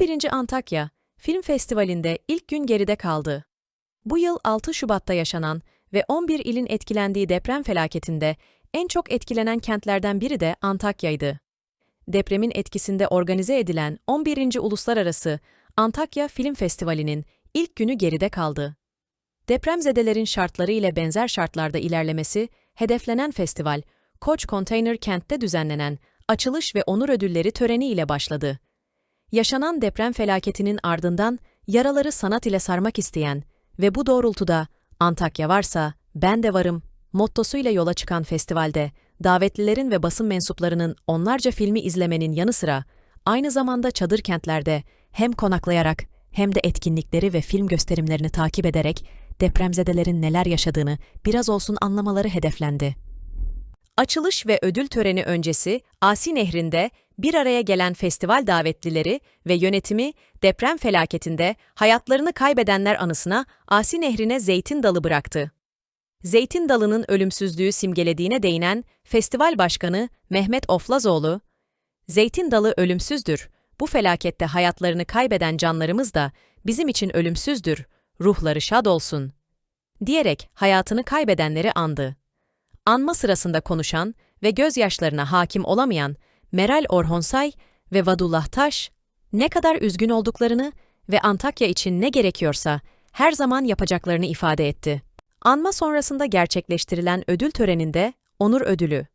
11. Antakya Film Festivali'nde ilk gün geride kaldı. Bu yıl 6 Şubat'ta yaşanan ve 11 ilin etkilendiği deprem felaketinde en çok etkilenen kentlerden biri de Antakya'ydı. Depremin etkisinde organize edilen 11. Uluslararası Antakya Film Festivali'nin ilk günü geride kaldı. Depremzedelerin şartları ile benzer şartlarda ilerlemesi, hedeflenen festival, Koç Konteyner Kent'te düzenlenen açılış ve onur ödülleri töreni ile başladı. Yaşanan deprem felaketinin ardından yaraları sanat ile sarmak isteyen ve bu doğrultuda Antakya varsa ben de varım mottosuyla yola çıkan festivalde davetlilerin ve basın mensuplarının onlarca filmi izlemenin yanı sıra aynı zamanda çadır kentlerde hem konaklayarak hem de etkinlikleri ve film gösterimlerini takip ederek depremzedelerin neler yaşadığını biraz olsun anlamaları hedeflendi. Açılış ve ödül töreni öncesi Asi Nehri'nde bir araya gelen festival davetlileri ve yönetimi deprem felaketinde hayatlarını kaybedenler anısına Asi Nehri'ne zeytin dalı bıraktı. Zeytin dalının ölümsüzlüğü simgelediğine değinen festival başkanı Mehmet Oflazoğlu, Zeytin dalı ölümsüzdür. Bu felakette hayatlarını kaybeden canlarımız da bizim için ölümsüzdür. Ruhları şad olsun. Diyerek hayatını kaybedenleri andı. Anma sırasında konuşan ve gözyaşlarına hakim olamayan Meral Orhonsay ve Vadullah Taş, ne kadar üzgün olduklarını ve Antakya için ne gerekiyorsa her zaman yapacaklarını ifade etti. Anma sonrasında gerçekleştirilen ödül töreninde Onur Ödülü,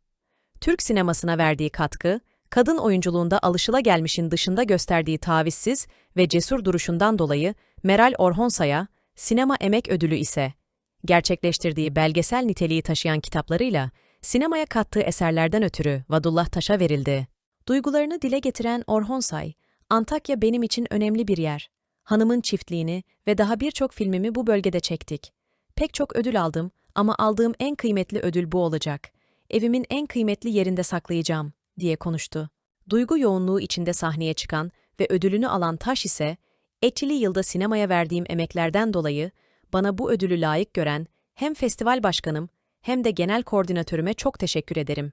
Türk sinemasına verdiği katkı, kadın oyunculuğunda alışılagelmişin dışında gösterdiği tavizsiz ve cesur duruşundan dolayı Meral Orhonsay'a, Sinema Emek Ödülü ise gerçekleştirdiği belgesel niteliği taşıyan kitaplarıyla sinemaya kattığı eserlerden ötürü Vadullah Taş'a verildi. Duygularını dile getiren Orhonsay, Antakya benim için önemli bir yer. Hanımın çiftliğini ve daha birçok filmimi bu bölgede çektik. Pek çok ödül aldım ama aldığım en kıymetli ödül bu olacak. Evimin en kıymetli yerinde saklayacağım, diye konuştu. Duygu yoğunluğu içinde sahneye çıkan ve ödülünü alan Taş ise, Etçili yılda sinemaya verdiğim emeklerden dolayı bana bu ödülü layık gören hem festival başkanım hem de genel koordinatörüme çok teşekkür ederim.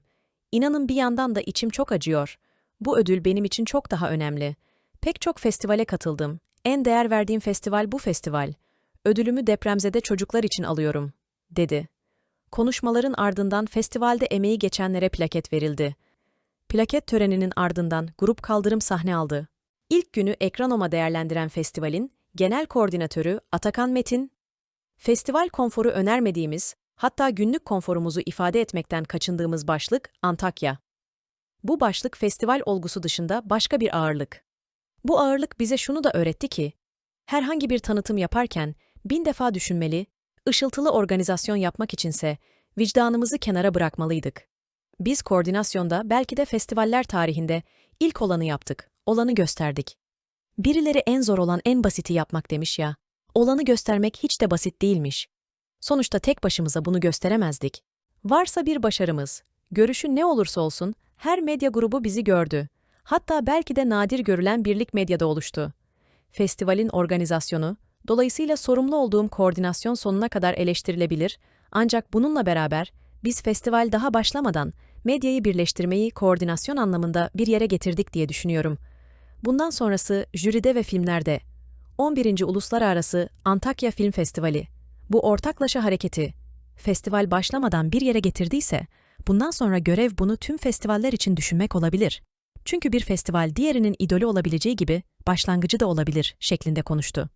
İnanın bir yandan da içim çok acıyor. Bu ödül benim için çok daha önemli. Pek çok festivale katıldım. En değer verdiğim festival bu festival. Ödülümü depremzede çocuklar için alıyorum, dedi. Konuşmaların ardından festivalde emeği geçenlere plaket verildi. Plaket töreninin ardından grup kaldırım sahne aldı. İlk günü Ekranoma değerlendiren festivalin genel koordinatörü Atakan Metin, Festival konforu önermediğimiz, hatta günlük konforumuzu ifade etmekten kaçındığımız başlık Antakya. Bu başlık festival olgusu dışında başka bir ağırlık. Bu ağırlık bize şunu da öğretti ki, herhangi bir tanıtım yaparken bin defa düşünmeli, ışıltılı organizasyon yapmak içinse vicdanımızı kenara bırakmalıydık. Biz koordinasyonda belki de festivaller tarihinde ilk olanı yaptık, olanı gösterdik. Birileri en zor olan en basiti yapmak demiş ya olanı göstermek hiç de basit değilmiş. Sonuçta tek başımıza bunu gösteremezdik. Varsa bir başarımız, görüşü ne olursa olsun her medya grubu bizi gördü. Hatta belki de nadir görülen birlik medyada oluştu. Festivalin organizasyonu, dolayısıyla sorumlu olduğum koordinasyon sonuna kadar eleştirilebilir ancak bununla beraber biz festival daha başlamadan medyayı birleştirmeyi koordinasyon anlamında bir yere getirdik diye düşünüyorum. Bundan sonrası jüride ve filmlerde 11. Uluslararası Antakya Film Festivali. Bu ortaklaşa hareketi festival başlamadan bir yere getirdiyse, bundan sonra görev bunu tüm festivaller için düşünmek olabilir. Çünkü bir festival diğerinin idolü olabileceği gibi başlangıcı da olabilir şeklinde konuştu.